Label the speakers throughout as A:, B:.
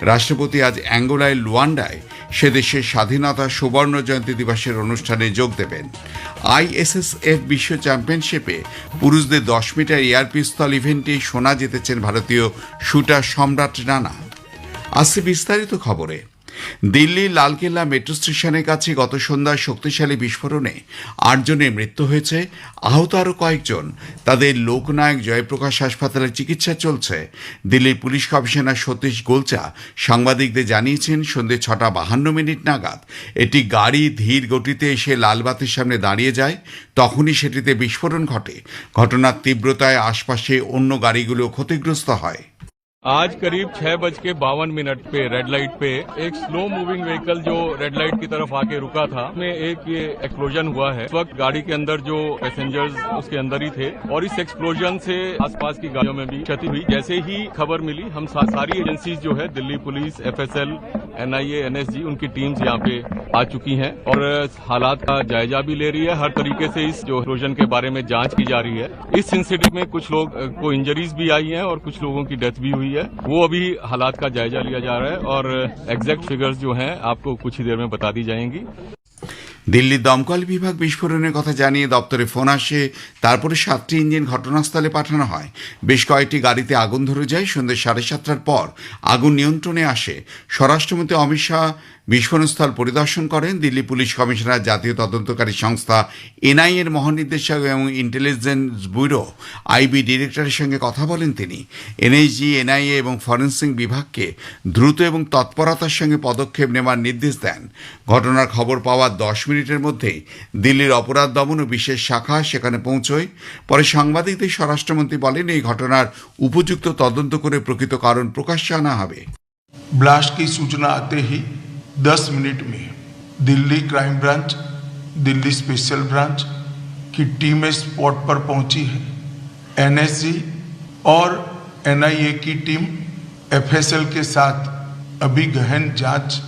A: রাষ্ট্রপতি আজ অ্যাঙ্গোলায় লুয়ান্ডায় সে দেশের স্বাধীনতা সুবর্ণ জয়ন্তী দিবসের অনুষ্ঠানে যোগ দেবেন। আইএসএসএফ বিশ্ব চ্যাম্পিয়নশিপে পুরুষদের দশ মিটার এয়ার পিস্তল ইভেন্টে সোনা জিতেছেন ভারতীয় শুটার সম্রাট রানা। আসছে বিস্তারিত খবরে দিল্লির লালকেল্লা মেট্রো স্টেশনের কাছে গত সন্ধ্যায় শক্তিশালী বিস্ফোরণে আটজনের মৃত্যু হয়েছে। আহত আরও কয়েকজন। তাদের লোকনায়ক জয়প্রকাশ হাসপাতালে চিকিৎসা চলছে। দিল্লির পুলিশ কমিশনার সতীশ গোলচা সাংবাদিকদের জানিয়েছেন, সন্ধে ছটা বাহান্ন মিনিট নাগাদ একটি গাড়ি ধীর গতিতে এসে লালবাতির সামনে দাঁড়িয়ে যায়। তখনই সেটিতে বিস্ফোরণ ঘটে। ঘটনার তীব্রতায় আশপাশে অন্য গাড়িগুলো ক্ষতিগ্রস্ত হয়।
B: आज करीब छह बज के बावन मिनट पे रेड लाइट पे एक स्लो मूविंग व्हीकल जो रेड लाइट की तरफ़ आके रुका था में एक ये एक्सप्लोजन हुआ है। इस वक्त गाड़ी के अंदर जो पैसेंजर्स उसके अंदर ही थे और इस एक्सप्लोजन से आसपास की गाड़ियों में भी क्षति हुई। जैसे ही खबर मिली, हम सारी एजेंसीज जो है, Delhi police FSL NIA NSG उनकी टीम्स यहाँ पे आ चुकी हैं और हालात का जायजा भी ले रही है। हर तरीके से इस जो एक्सप्लोजन के बारे में जाँच की जा रही है। इस इंसिडेंट में कुछ लोग को इंजरीज भी आई हैं और कुछ लोगों की डेथ भी हुई है। वो अभी हालात का जायजा लिया जा रहा है और एग्जैक्ट फिगर्स जो हैं आपको कुछ ही देर में बता दी जाएँगी।
A: দিল্লির দমকল বিভাগ বিস্ফোরণের কথা জানিয়ে দপ্তরে ফোন আসে, তারপরে সাতটি ইঞ্জিন ঘটনাস্থলে পাঠানো হয়। বেশ কয়েকটি গাড়িতে আগুন ধরে যায়, সন্ধ্যে সাড়ে সাতটার পর আগুন নিয়ন্ত্রণে আসে। স্বরাষ্ট্রমন্ত্রী অমিত শাহ বিস্ফোরণস্থল পরিদর্শন করেন। দিল্লি পুলিশ কমিশনার জাতীয় তদন্তকারী সংস্থা এনআইএ এর মহানির্দেশক এবং ইন্টেলিজেন্স ব্যুরো আইবি ডিরেক্টরের সঙ্গে কথা বলেন তিনি। এনএইচজি এনআইএ এবং ফরেন্সিক বিভাগকে দ্রুত এবং তৎপরতার সঙ্গে পদক্ষেপ নেওয়ার নির্দেশ দেন। ঘটনার খবর পাওয়ার দশ মিনিটের মধ্যেই দিল্লির অপরাধ দমন ও বিশেষ শাখা সেখানে পৌঁছয় পরে সাংবাদিকদের স্বরাষ্ট্রমন্ত্রী বলেন এই ঘটনার উপযুক্ত তদন্ত করে প্রকৃত কারণ প্রকাশ্যে আনা হবে
C: ब्लास्ट की सूचना आते ही 10 मिनट में Delhi crime branch Delhi special branch की टीमें स्पॉट पर पहुंची है एनएसजी और एनआईए की टीम एफएसएल के साथ अभी गहन जांच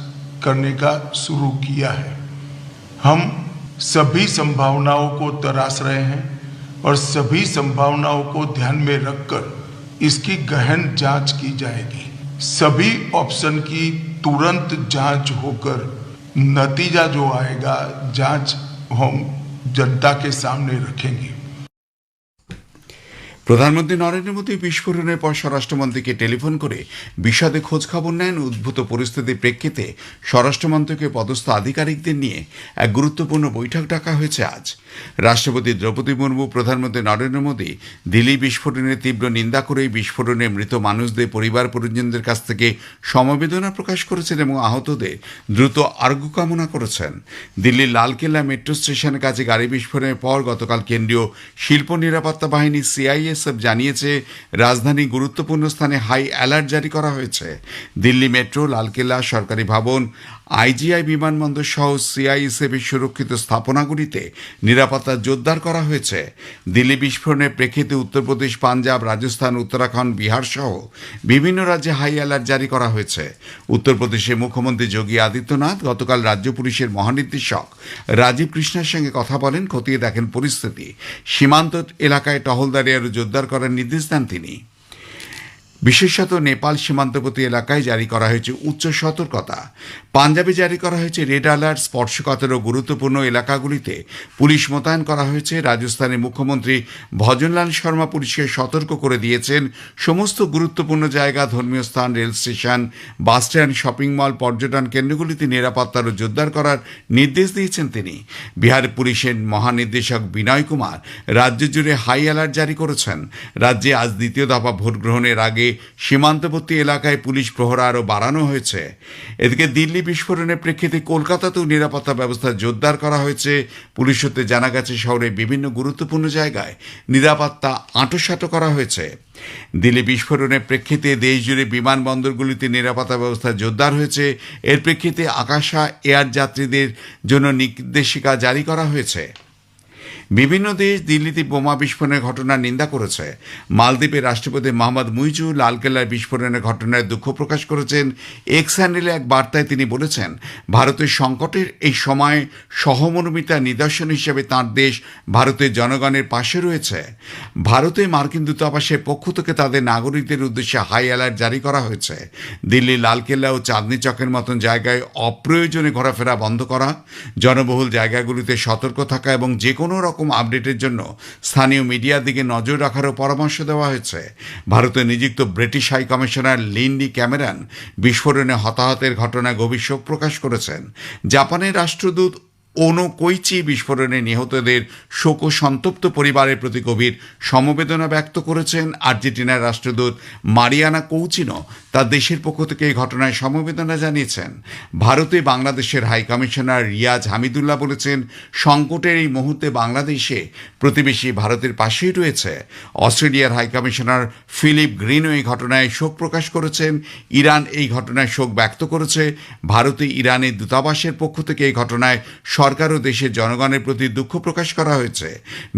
C: करने का शुरू किया है हम सभी संभावनाओं को तराश रहे हैं और सभी संभावनाओं को ध्यान में रखकर इसकी गहन जाँच की जाएगी। सभी ऑप्शन की तुरंत जाँच होकर नतीजा जो आएगा, जाँच हम जनता के सामने रखेंगे।
A: প্রধানমন্ত্রী নরেন্দ্র মোদী বিস্ফোরণের পর স্বরাষ্ট্রমন্ত্রীকে টেলিফোন করে বিশদে খোঁজ খবর নেন উদ্ভূত পরিস্থিতির প্রেক্ষিতে স্বরাষ্ট্রমন্ত্রীকে পদস্থ আধিকারিকদের নিয়ে এক গুরুত্বপূর্ণ বৈঠক ডাকা হয়েছে আজ। রাষ্ট্রপতি দ্রৌপদী মুর্মু, প্রধানমন্ত্রী নরেন্দ্র মোদী দিল্লি বিস্ফোরণের তীব্র নিন্দা করে বিস্ফোরণে মৃত মানুষদের পরিবার পরিজনদের কাছ থেকে সমবেদনা প্রকাশ করেছেন এবং আহতদের দ্রুত আরোগ্য কামনা করেছেন। দিল্লির লালকেল্লা মেট্রো স্টেশনের কাছে গাড়ি বিস্ফোরণের পর গতকাল কেন্দ্রীয় শিল্প নিরাপত্তা বাহিনী সিআইএসএফ জানিয়েছে রাজধানী গুরুত্বপূর্ণ স্থানে হাই অ্যালার্ট জারি করা হয়েছে। দিল্লি মেট্রো, লালকেল্লা সরকারি ভবন আইজিআই বিমানবন্দর সহ সিআইএসএফ এর সুরক্ষিত স্থাপনাগুলিতে নিরাপত্তা জোরদার করা হয়েছে। দিল্লি বিস্ফোরণের প্রেক্ষিতে উত্তরপ্রদেশ, পাঞ্জাব, রাজস্থান, উত্তরাখণ্ড, বিহার সহ বিভিন্ন রাজ্যে হাই অ্যালার্ট জারি করা হয়েছে। উত্তরপ্রদেশের মুখ্যমন্ত্রী যোগী আদিত্যনাথ গতকাল রাজ্য পুলিশের মহানির্দেশক রাজীব কৃষ্ণের সঙ্গে কথা বলেন, খতিয়ে দেখেন পরিস্থিতি। সীমান্ত এলাকায় টহলদারি আরও জোরদার করার নির্দেশ দেন তিনি। বিশেষত নেপাল সীমান্তবর্তী এলাকায় জারি করা হয়েছে উচ্চ সতর্কতা। পাঞ্জাবে জারি করা হয়েছে রেড অ্যালার্ট, স্পর্শকাতর গুরুত্বপূর্ণ এলাকাগুলিতে পুলিশ মোতায়েন করা হয়েছে। রাজস্থানের মুখ্যমন্ত্রী ভজনলাল শর্মা পুলিশকে সতর্ক করে দিয়েছেন। সমস্ত গুরুত্বপূর্ণ জায়গা, ধর্মীয় স্থান, rail station, bus stand, shopping mall, পর্যটন কেন্দ্রগুলিতে নিরাপত্তা আরও জোরদার করার নির্দেশ দিয়েছেন তিনি। বিহার পুলিশের মহানির্দেশক বিনয় কুমার রাজ্য জুড়ে হাই অ্যালার্ট জারি করেছেন। রাজ্যে আজ দ্বিতীয় দফা ভোট গ্রহণের আগে সীমান্তবর্তী এলাকায় পুলিশ প্রহরা আরও বাড়ানো হয়েছে। এদিকে দিল্লি বিস্ফোরণের প্রেক্ষিতে কলকাতাতেও নিরাপত্তা ব্যবস্থা জোরদার করা হয়েছে। পুলিশ সূত্রে জানা গেছে শহরের বিভিন্ন গুরুত্বপূর্ণ জায়গায় নিরাপত্তা আঁটোসাঁটো করা হয়েছে। দিল্লি বিস্ফোরণের প্রেক্ষিতে দেশজুড়ে বিমানবন্দরগুলিতে নিরাপত্তা ব্যবস্থা জোরদার হয়েছে। এর প্রেক্ষিতে আকাশা এয়ার যাত্রীদের জন্য নির্দেশিকা জারি করা হয়েছে। বিভিন্ন দেশ দিল্লিতে বোমা বিস্ফোরণের ঘটনার নিন্দা করেছে। মালদ্বীপের রাষ্ট্রপতি মোহাম্মদ মুইজু লালকেল্লার বিস্ফোরণের ঘটনায় দুঃখ প্রকাশ করেছেন। এক্স হ্যান্ডেলে এক বার্তায় তিনি বলেছেন, ভারতের সংকটের এই সময় সহমর্মিতার নিদর্শন হিসেবে তাঁর দেশ ভারতের জনগণের পাশে রয়েছে। ভারতে মার্কিন দূতাবাসের পক্ষ থেকে তাদের নাগরিকদের উদ্দেশ্যে হাই অ্যালার্ট জারি করা হয়েছে। দিল্লি লালকেল্লা ও চাঁদনি চকের মতন জায়গায় অপ্রয়োজনে ঘোরাফেরা বন্ধ করা, জনবহুল জায়গাগুলিতে সতর্ক থাকা এবং যে কোনো রকম আপডেটের জন্য স্থানীয় মিডিয়ার দিকে নজর রাখারও পরামর্শ দেওয়া হয়েছে। ভারতে নিযুক্ত British high commissioner Lindy Cameron বিস্ফোরণে হতাহতের ঘটনায় গভীর শোক প্রকাশ করেছেন। জাপানের রাষ্ট্রদূত ওনো কৈচি বিস্ফোরণে নিহতদের শোক সন্তপ্ত পরিবারের প্রতি গভীর সমবেদনা ব্যক্ত করেছেন আর্জেন্টিনার রাষ্ট্রদূত মারিয়ানা কৌচিনো তার দেশের পক্ষ থেকে এই ঘটনায় সমবেদনা জানিয়েছেন। ভারতে বাংলাদেশের হাই কমিশনার রিয়াজ হামিদুল্লাহ বলেছেন, সংকটের এই মুহূর্তে বাংলাদেশে প্রতিবেশী ভারতের পাশেই রয়েছে। অস্ট্রেলিয়ার হাই কমিশনার ফিলিপ গ্রিনও এই ঘটনায় শোক প্রকাশ করেছেন। ইরান এই ঘটনায় শোক ব্যক্ত করেছে। ভারতে ইরানের দূতাবাসের পক্ষ থেকে এই ঘটনায় সরকার ও দেশের জনগণের প্রতি দুঃখ প্রকাশ করা হয়েছে।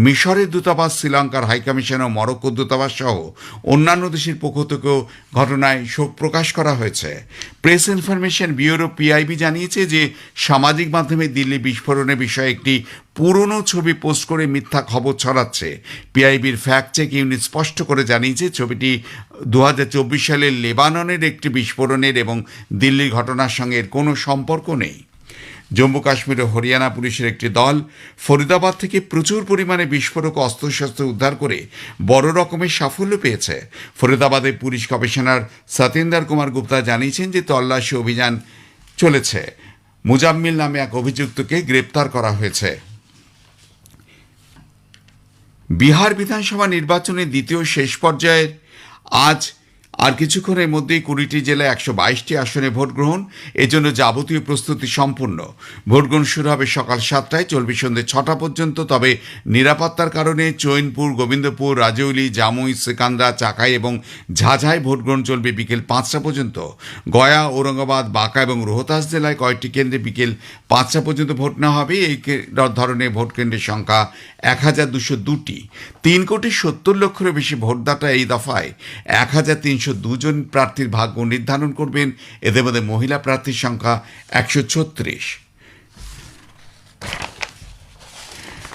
A: মিশরের দূতাবাস, শ্রীলঙ্কার হাইকমিশন ও মরক্কো দূতাবাস সহ অন্যান্য দেশের পক্ষ থেকেও ঘটনায় শোক প্রকাশ করা হয়েছে। প্রেস ইনফরমেশন ব্যুরো পিআইবি জানিয়েছে যে, সামাজিক মাধ্যমে দিল্লি বিস্ফোরণের বিষয়ে একটি পুরনো ছবি পোস্ট করে মিথ্যা খবর ছড়াচ্ছে। পিআইবির ফ্যাক্ট চেক ইউনিট স্পষ্ট করে জানিয়েছে, ছবিটি দু হাজার চব্বিশ সালের লেবাননের একটি বিস্ফোরণের এবং দিল্লির ঘটনার সঙ্গে এর কোনো সম্পর্ক নেই। জম্মু কাশ্মীর ও হরিয়ানা পুলিশের একটি দল ফরিদাবাদ থেকে প্রচুর পরিমাণে বিস্ফোরক অস্ত্রশস্ত্র উদ্ধার করে বড় রকমের সাফল্য পেয়েছে। ফরিদাবাদের পুলিশ কমিশনার সতেন্দার কুমার গুপ্তা জানিয়েছেন যে তল্লাশি অভিযান চলেছে। মুজাম্মিল নামে এক অভিযুক্তকে গ্রেপ্তার করা হয়েছে। বিহার বিধানসভা নির্বাচনের দ্বিতীয় শেষ পর্যায়ের আজ আর কিছুক্ষণের মধ্যেই কুড়িটি জেলায় একশো বাইশটি আসনে ভোট গ্রহণ। এজন্য যাবতীয় প্রস্তুতি সম্পূর্ণ। ভোট গ্রহণ শুরু হবে সকাল সাতটায়, চলবে সন্ধ্যে ছটা পর্যন্ত। তবে নিরাপত্তার কারণে চৈনপুর, গোবিন্দপুর, রাজৌলি, জামুই সিকান্দা চাকাই এবং ঝাঝায় ভোট গ্রহণ চলবে বিকেল পাঁচটা পর্যন্ত। গয়া, ঔরঙ্গাবাদ, বাঁকা এবং রোহতাস জেলায় কয়েকটি কেন্দ্রে বিকেল পাঁচটা পর্যন্ত ভোট নেওয়া হবে। এই ধরনের ভোট কেন্দ্রের সংখ্যা এক হাজার দুশো দুটি। তিন কোটি সত্তর লক্ষেরও বেশি ভোটদাতা এই দফায়। এক হাজার তিনশো দুজন প্রার্থীর ভাগ্য নির্ধারণ করবেন। এদের মধ্যে মহিলা প্রার্থীর সংখ্যা একশো ছত্রিশ।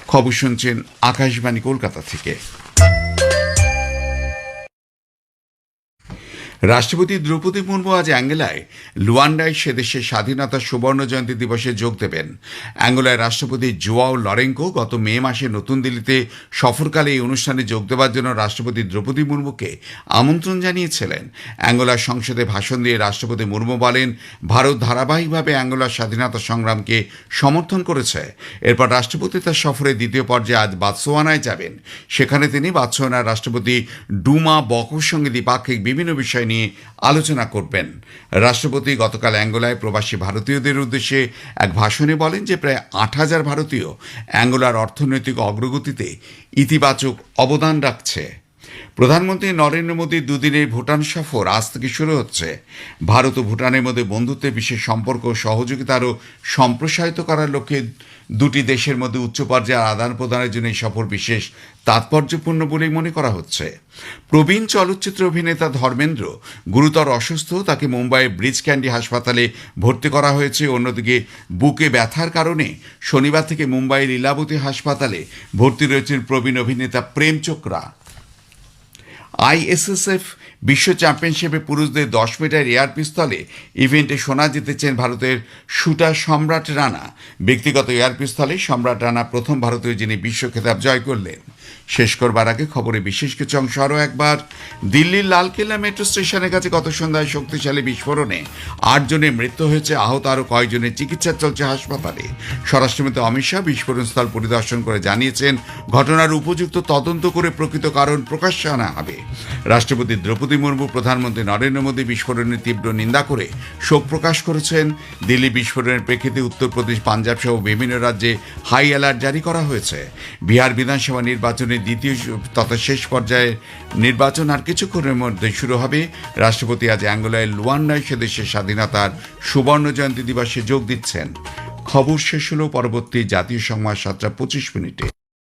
A: খবর শুনছেন আকাশবাণী কলকাতা থেকে। রাষ্ট্রপতি দ্রৌপদী মুর্মু আজ অ্যাঙ্গেলায় লুয়ান্ডায় সে দেশের স্বাধীনতা সুবর্ণ জয়ন্তী দিবসে যোগ দেবেন। অ্যাঙ্গোলায় রাষ্ট্রপতি জোয়াও লরেঙ্কো গত মে মাসে নতুন দিল্লিতে সফরকালে এই অনুষ্ঠানে যোগ দেওয়ার জন্য রাষ্ট্রপতি দ্রৌপদী মুর্মুকে আমন্ত্রণ জানিয়েছিলেন। অ্যাঙ্গোলার সংসদে ভাষণ দিয়ে রাষ্ট্রপতি মুর্মু বলেন, ভারত ধারাবাহিকভাবে অ্যাঙ্গোলার স্বাধীনতা সংগ্রামকে সমর্থন করেছে। এরপর রাষ্ট্রপতি তার সফরের দ্বিতীয় পর্যায়ে আজ বাতসোয়ানায় যাবেন। সেখানে তিনি বাতসোয়ানার রাষ্ট্রপতি ডুমা বকোর সঙ্গে দ্বিপাক্ষিক বিভিন্ন বিষয় নিয়ে আলোচনা করবেন। রাষ্ট্রপতি গতকাল অ্যাঙ্গোলায় প্রবাসী ভারতীয়দের উদ্দেশ্যে এক ভাষণে বলেন যে প্রায় আট হাজার ভারতীয় অ্যাঙ্গোলার অর্থনৈতিক অগ্রগতিতে ইতিবাচক অবদান রাখছে। প্রধানমন্ত্রী নরেন্দ্র মোদীর দুদিনের ভুটান সফর আজ থেকে শুরু হচ্ছে। ভারত ও ভুটানের মধ্যে বন্ধুত্বের বিশেষ সম্পর্ক সহযোগিতা আরও সম্প্রসারিত করার লক্ষ্যে দুটি দেশের মধ্যে উচ্চ পর্যায়ের আদান প্রদানের জন্য এই সফর বিশেষ তাৎপর্যপূর্ণ বলেই মনে করা হচ্ছে। প্রবীণ চলচ্চিত্র অভিনেতা ধর্মেন্দ্র গুরুতর অসুস্থ, তাকে মুম্বাইয়ের ব্রিজ ক্যান্ডি হাসপাতালে ভর্তি করা হয়েছে। অন্যদিকে বুকে ব্যথার কারণে শনিবার থেকে মুম্বাইয়ের লীলাবতী হাসপাতালে ভর্তি রয়েছেন প্রবীণ অভিনেতা প্রেম চোপড়া। আইএসএসএফ বিশ্ব চ্যাম্পিয়নশিপে পুরুষদের দশ মিটার এয়ার পিস্তলে ইভেন্টে সোনা জিতেছেন ভারতের শুটার সম্রাট রানা। ব্যক্তিগত এয়ার পিস্তলে সম্রাট রানা প্রথম ভারতীয় যিনি বিশ্ব খেতাব জয় করলেন। শেষ করবার আগে খবরে বিশেষ কিছু অংশ আরও একবার। দিল্লির লালকেল্লা মেট্রো স্টেশনের কাছে গত সন্ধ্যায় শক্তিশালী বিস্ফোরণে আটজনের মৃত্যু হয়েছে, আহত আরও কয়েকজনের চিকিৎসা চলছে হাসপাতালে। স্বরাষ্ট্রমন্ত্রী অমিত শাহ বিস্ফোরণস্থল পরিদর্শন করে জানিয়েছেন, ঘটনার উপযুক্ত তদন্ত করে প্রকৃত কারণ প্রকাশ্যে আনা হবে। রাষ্ট্রপতি দ্রৌপদী মুর্মু, প্রধানমন্ত্রী নরেন্দ্র মোদী বিস্ফোরণের তীব্র নিন্দা করে শোক প্রকাশ করেছেন। দিল্লি বিস্ফোরণের প্রেক্ষিতে উত্তরপ্রদেশ, পাঞ্জাব সহ বিভিন্ন রাজ্যে হাই অ্যালার্ট জারি করা হয়েছে। বিহার বিধানসভা নির্বাচনের দ্বিতীয় তথা শেষ পর্যায়ে নির্বাচন আর কিছুক্ষণের মধ্যে শুরু হবে। রাষ্ট্রপতি আজ অ্যাঙ্গোলায় লুয়ান্ডায় সেদেশের স্বাধীনতার সুবর্ণ জয়ন্তী দিবসে যোগ দিচ্ছেন। খবর শেষ হল পরবর্তী জাতীয় সংবাদ সাতটা পঁচিশ মিনিটে।